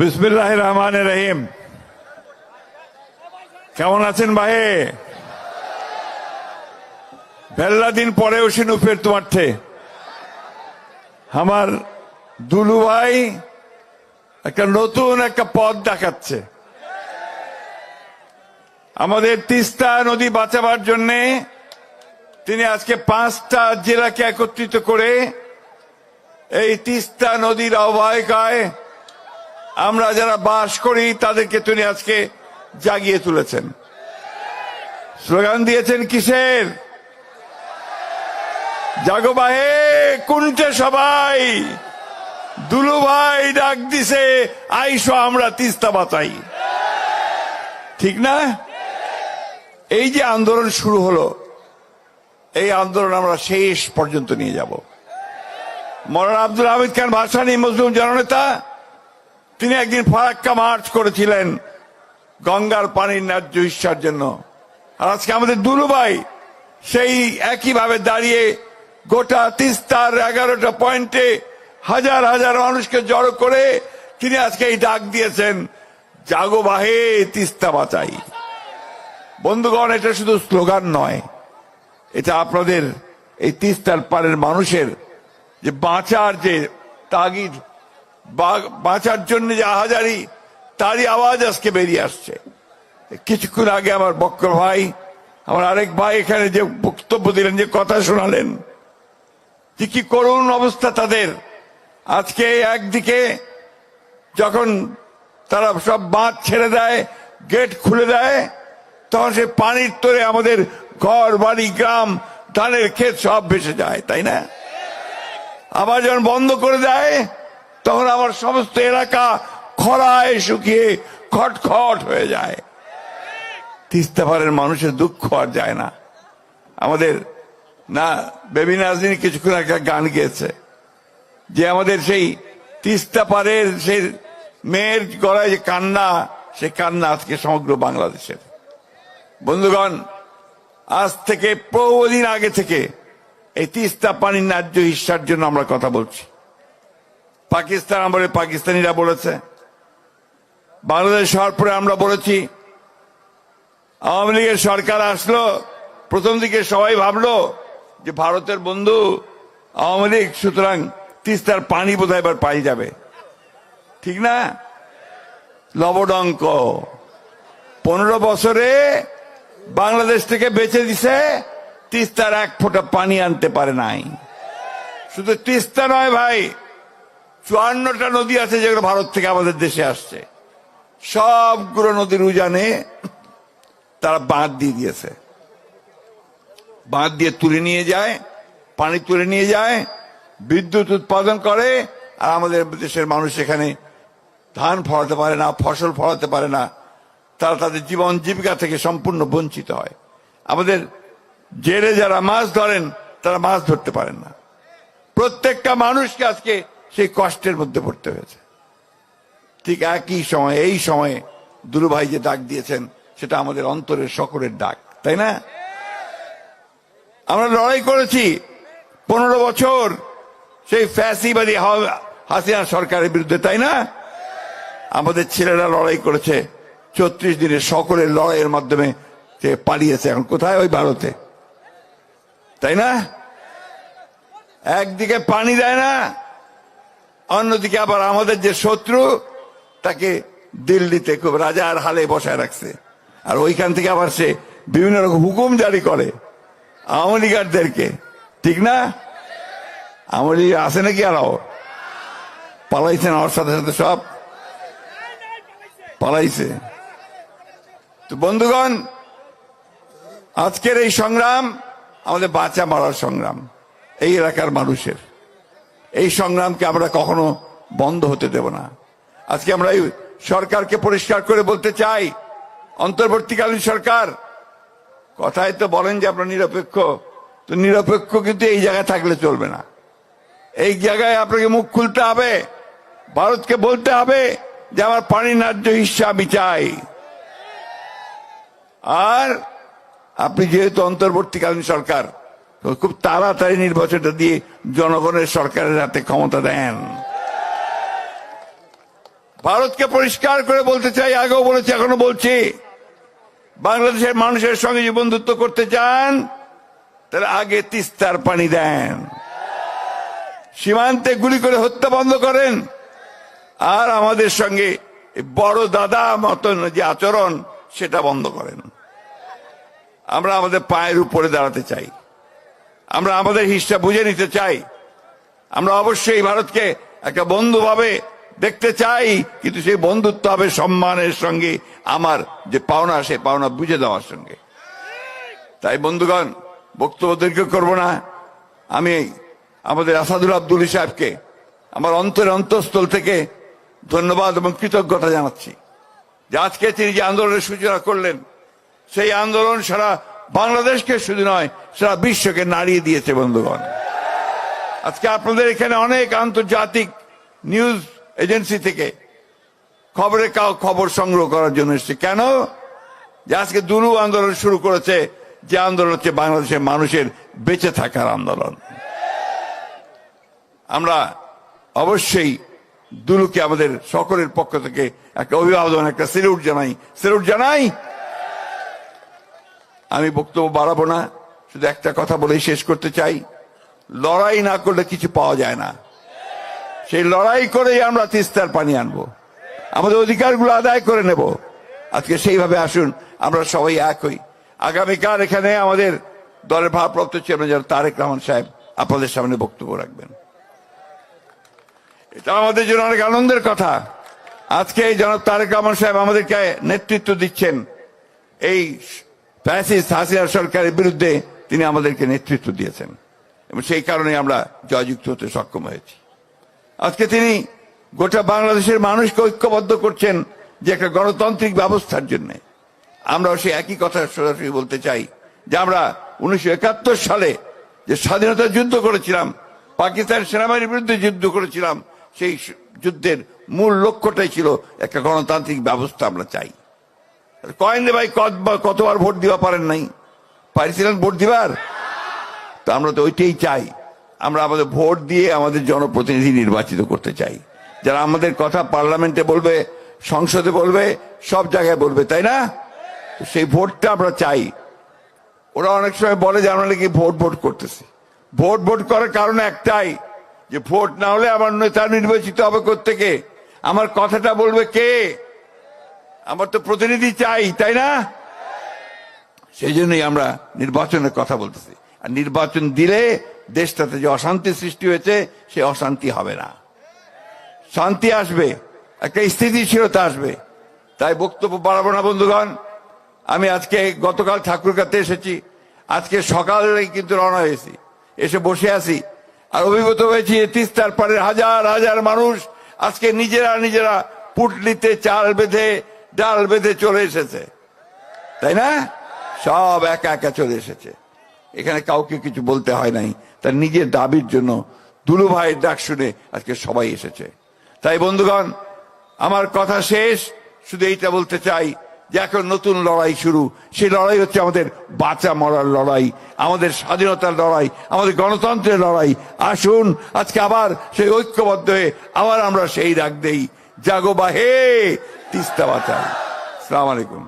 বিসমিল্লাহ রহমান রহিম। কেমন আছেন ভাই? বেল্লা দিন পরেও সিনু ফের তোমার থে আমার দুলু ভাই একটা নতুন একটা পথ দেখাচ্ছে। আমাদের তিস্তা নদী বাঁচাবার জন্যে তিনি আজকে পাঁচটা জেলাকে একত্রিত করে এই তিস্তা নদীর অববাহিকায় আমরা যারা বাস করি, তাদেরকে তিনি আজকে জাগিয়ে তুলেছেন। স্লোগান দিয়েছেন কিসের? জাগো বাহে কুন্টে সবাই। দুলু ভাই ডাক দিছে, আইসো আমরা তিস্তা বাঁচাই ঠিক না? এই যে আন্দোলন শুরু হলো, এই আন্দোলন আমরা শেষ পর্যন্ত নিয়ে যাব। মৌলানা আব্দুল হামিদ খান, ভাসানী মুসলিম জননেতা তিনি একদিন ফারাক্কা মার্চ করেছিলেন গঙ্গার পানির ন্যায্য ইচ্ছার জন্য। আর আজকে আমাদের দুলুভাই সেই একইভাবে দাঁড়িয়ে গোটা তিস্তার এগারোটা পয়েন্টে হাজার হাজার মানুষকে জড়ো করে তিনি আজকে এই ডাক দিয়েছেন, জাগো বাহে, তিস্তা বাঁচাই। বন্ধুগণ, এটা শুধু স্লোগান নয়, এটা আপনাদের এই তিস্তার পারের মানুষের যে বাঁচার যে তাগিদ বাঁচার জন্য যে আহাজারি, তারই আওয়াজ আজকে বেরিয়ে আসছে। কিছুক্ষণ আগে আমার বক্র ভাই, আমার আরেক ভাই এখানে যে বক্তব্য দিলেন, যে কথা শোনালেন, যে কি করুণ অবস্থা তাদের। আজকে একদিকে যখন তারা সব বাঁধ ছেড়ে দেয়, গেট খুলে দেয়, তখন সে পানির তোরে আমাদের ঘর, বাড়ি, গ্রাম, ধানের ক্ষেত সব ভেসে যায়, তাই না? আবার যখন বন্ধ করে দেয় তখন আমার সমস্ত এলাকা খরায় শুকিয়ে খটখট হয়ে যায়। তিস্তা পাড়ের মানুষের দুঃখ আর যায় না। আমাদের, না, বেবি নাজনীন কিছুক্ষণ একটা গান গেয়েছে। যে আমাদের সেই তিস্তা পাড়ের সেই মেয়ের গলায় যে কান্না, সে কান্না আজকে সমগ্র বাংলাদেশের। বন্ধুগণ, আজ থেকে বহুদিন আগে থেকে এই তিস্তা পানির ন্যায্য হিসার জন্য আমরা কথা বলছি। পাকিস্তান আমলে পাকিস্তানিরা বলেছে। বাংলাদেশ হওয়ার পরে আমরা বলেছি, আওয়ামী লীগের সরকার আসলো, প্রথম দিকে সবাই ভাবলো যে ভারতের বন্ধু আওয়ামী লীগ, সুতরাং তিস্তার পানি বোধহয় এবার পাই যাবে। ঠিক না? লবডঙ্ক। পনেরো বছরে বাংলাদেশ থেকে বেঁচে দিছে, তিস্তার এক ফোঁটা পানি আনতে পারে নাই। শুধু তিস্তা নয় ভাই চুয়ান্নটা নদী আছে যেগুলো ভারত থেকে আমাদের দেশে আসছে। সবগুলো নদীর উজানে তারা বাঁধ দিয়ে দিয়েছে। বাঁধ দিয়ে তুলে নিয়ে যায়, পানি তুলে নিয়ে যায়, বিদ্যুৎ উৎপাদন করে, আর আমাদের দেশের মানুষ এখানে ধান ফলাতে পারে না, ফসল ফলাতে পারে না। তারা তাদের জীবন জীবিকা থেকে সম্পূর্ণ বঞ্চিত হয়। আমাদের জেলে যারা মাছ ধরেন, তারা মাছ ধরতে পারেন না। প্রত্যেকটা মানুষকে আজকে সেই কষ্টের মধ্যে পড়তে হয়েছে। ঠিক একই সময়, এই সময়ে দুলু ভাই যে ডাক দিয়েছেন, সেটা আমাদের অন্তরের সকলের ডাক, তাই না? আমরা লড়াই করেছি পনেরো বছর সেই ফ্যাসিবাদী হাসিনা সরকারের বিরুদ্ধে, তাই না? আমাদের ছেলেরা লড়াই করেছে চৌত্রিশ দিনের সকলের লড়াইয়ের মাধ্যমে সে পালিয়েছে এখন কোথায়? ওই ভারতে। তাই না? একদিকে পানি দেয় না অন্যদিকে আবার আমাদের যে শত্রু, তাকে দিল্লিতে খুব রাজার হালে বসায় রাখছে। আর ওইখান থেকে আবার সে বিভিন্ন রকম হুকুম জারি করে আওয়ামী লীগারদেরকে। ঠিক না? আওয়ামী লীগ আছে নাকি আরও? পালাইছেন আমার সাথে সাথে সব? পালাইছে। তো বন্ধুগণ, আজকের এই সংগ্রাম আমাদের বাঁচা মারার সংগ্রাম। এই এলাকার মানুষের। এই সংগ্রামকে আমরা কখনো বন্ধ হতে দেব না। আজকে আমরা এই সরকারকে পরিষ্কার করে বলতে চাই, অন্তর্বর্তীকালীন সরকার, কথায় তো বলেন যে আপনার নিরপেক্ষ, তো নিরপেক্ষ কিন্তু এই জায়গায় থাকলে চলবে না। এই জায়গায় আপনাকে মুখ খুলতে হবে, ভারতকে বলতে হবে যে আমার পানি ন্যায্য হিসা আমি চাই। আর আপনি যেহেতু অন্তর্বর্তীকালীন সরকার খুব তাড়াতাড়ি নির্বাচনটা দিয়ে জনগণের সরকারের হাতে ক্ষমতা দেন। ভারতকে পরিষ্কার করে বলতে চাই, আগেও বলেছি, এখনও বলছি, বাংলাদেশের মানুষের সঙ্গে যে বন্ধুত্ব করতে চান, তাহলে আগে তিস্তার পানি দেন। সীমান্তে গুলি করে হত্যা বন্ধ করেন। আর আমাদের সঙ্গে বড় দাদা মতন যে আচরণ, সেটা বন্ধ করেন। আমরা আমাদের পায়ের উপরে দাঁড়াতে চাই। আমরা আমাদের হিসটা বুঝে নিতে চাই। আমরা অবশ্যই ভারতকে একটা বন্ধু ভাবে দেখতে চাই, কিন্তু সেই বন্ধুত্ব হবে সম্মানের সঙ্গে, আমার যে পাওনা, সে পাওনা বুঝে দেওয়ার সঙ্গে। তাই বন্ধুগণ, বক্তব্য দীর্ঘ করব না। আমি আমাদের আসাদুল আব্দুল সাহেবকে, আমার অন্তরের অন্তঃস্থল থেকে ধন্যবাদ এবং কৃতজ্ঞতা জানাচ্ছি। যে আজকে তিনি যে আন্দোলনের সূচনা করলেন, সেই আন্দোলন সারা বাংলাদেশকে শুধু নয়, সারা বিশ্বকে নাড়িয়ে দিয়েছে বন্ধুগণ। আজকে আপনাদের এখানে অনেক আন্তর্জাতিক নিউজ এজেন্সি থেকে খবরে কাউ খবর সংগ্রহ করার জন্য এসেছে। কেন? যে আজকে দুরু আন্দোলন শুরু করেছে, যে আন্দোলন হচ্ছে বাংলাদেশের মানুষের বেঁচে থাকার আন্দোলন। আমরা অবশ্যই দুলুকে আমাদের সকলের পক্ষ থেকে একটা অভিবাদন, একটা সেলুট জানাই। সেলুট জানাই আমি বক্তব্য বাড়াবো না, শুধু একটা কথা বলেই শেষ করতে চাই। লড়াই না করলে কিছু পাওয়া যায় না। সেই লড়াই করেই আমরা তিস্তার পানি আনব। আমাদের অধিকারগুলো আদায় করে নেব। আজকে সেইভাবে আসুন, আমরা সবাই এক হই। আগামীকাল এখানে আমাদের দলের ভারপ্রাপ্ত চেয়ারম্যান যেন তারেক রহমান সাহেব আপনাদের সামনে বক্তব্য রাখবেন। এটা আমাদের জন্য অনেক আনন্দের কথা। আজকে জনাব তারেক রহমান সাহেব আমাদেরকে নেতৃত্ব দিচ্ছেন। এই ফ্যাসিস্ট হাসিনা সরকারের বিরুদ্ধে তিনি আমাদেরকে নেতৃত্ব দিয়েছেন। এবং সেই কারণে আমরা জয়যুক্ত হতে সক্ষম হয়েছি। আজকে তিনি গোটা বাংলাদেশের মানুষকে ঐক্যবদ্ধ করছেন যে একটা গণতান্ত্রিক ব্যবস্থার জন্য। আমরাও সেই একই কথা সরাসরি বলতে চাই যে আমরা উনিশশো একাত্তর সালে যে স্বাধীনতা যুদ্ধ করেছিলাম, পাকিস্তান সেনাবাহিনীর বিরুদ্ধে যুদ্ধ করেছিলাম, সেই যুদ্ধের মূল লক্ষ্যটাই ছিল একটা গণতান্ত্রিক ব্যবস্থা আমরা চাই। কয়েন ভাই, কত- কতবার ভোট দিবা পারেন নাই? পারিছিলেন ভোট দিবার? তো আমরা তো ওইটাই চাই। আমরা আমাদের ভোট দিয়ে আমাদের জনপ্রতিনিধি নির্বাচিত করতে চাই। যারা আমাদের কথা পার্লামেন্টে বলবে, সংসদে বলবে, সব জায়গায় বলবে, তাই না? সেই ভোটটা আমরা চাই। ওরা অনেক সময় বলে যে আমরা নাকি ভোট ভোট করতেছি। ভোট ভোট করার কারণ একটাই, যে ভোট না হলে আমার নেতা নির্বাচিত হবে থেকে আমার কথাটা বলবে কে? আমার তো প্রতিনিধি চাই, তাই না? সেই জন্যই আমরা নির্বাচনের কথা বলতেছি। আর নির্বাচন দিলে দেশটাতে যে অশান্তি সৃষ্টি হয়েছে, সে অশান্তি হবে না। শান্তি আসবে, একটা স্থিতিশীলতা আসবে। তাই বক্তব্য বাড়াবো না, বন্ধুগণ। আমি আজকে গতকাল ঠাকুরকাতে এসেছি। আজকে সকালে কিন্তু রওনা হয়েছি। এসে বসে আছি। আর অভিভূত হয়েছি তিস্তার পাড়ের হাজার হাজার মানুষ আজকে নিজেরা নিজেরা পুটলিতে চাল বেঁধে ডাল বেঁধে চলে এসেছে। তাই না? সব একা একা চলে এসেছে। এখানে কাউকে কিছু বলতে হয় নাই। তার নিজের দাবির জন্য দুলু ভাইয়ের ডাক শুনে আজকে সবাই এসেছে। তাই বন্ধুগণ, আমার কথা শেষ। শুধু এইটা বলতে চাই যে এখন নতুন লড়াই শুরু। সেই লড়াই হচ্ছে আমাদের বাঁচা মরার লড়াই, আমাদের স্বাধীনতার লড়াই, আমাদের গণতন্ত্রের লড়াই। আসুন, আজকে আবার সেই ঐক্যবদ্ধ হয়ে আবার আমরা সেই ডাক দেই। জাগো বাহে তিস্তা বাঁচাই সালাম আলাইকুম।